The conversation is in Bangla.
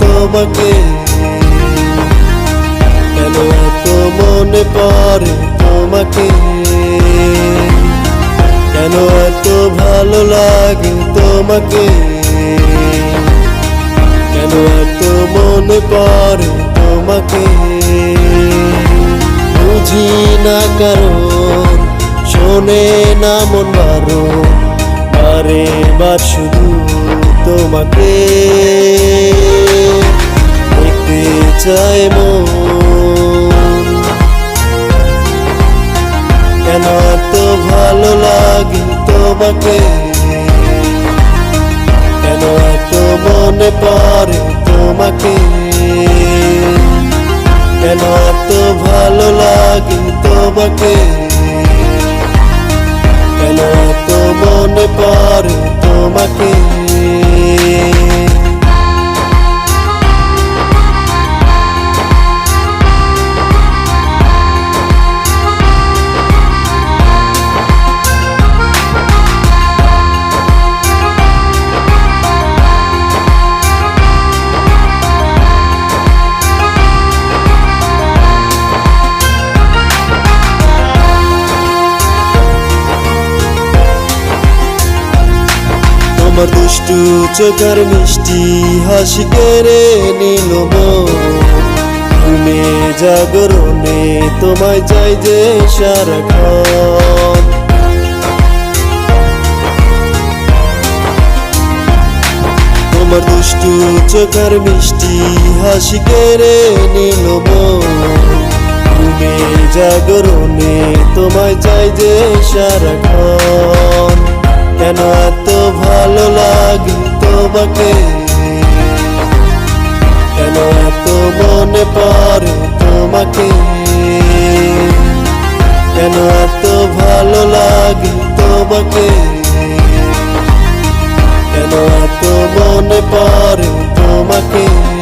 তোমাকে? কেন এত মনে পড়ে তোমাকে? কেন এত ভালো লাগে তোমাকে? কেন এত মনে পড়ে তোমাকে? বুঝি না কারণ, শোনে না মন বারো বারে বার শুধু তোমাকে দেখতে চাই কেন এত ভালো লাগে তোমাকে? কেন এত মনে পড়ে তোমাকে? কেন এত ভালো লাগে তোমাকে? কেন এত মনে পড়ে তোমাকে? তোমার দুষ্টু চোখের মিষ্টি হাসি কেড়ে নিল। ঘুমে জাগরণে তোমায় চাই যে সারাক্ষণ তোমার দুষ্টু চোখের মিষ্টি হাসি কেড়ে নিল। ঘুমে জাগরণে তোমায় চাই যে সারাক্ষণ তোমাকে। কেন এত মনে পড়ে তোমাকে? কেন এত ভালো লাগে তোমাকে? কেন এত মনে পড়ে তোমাকে?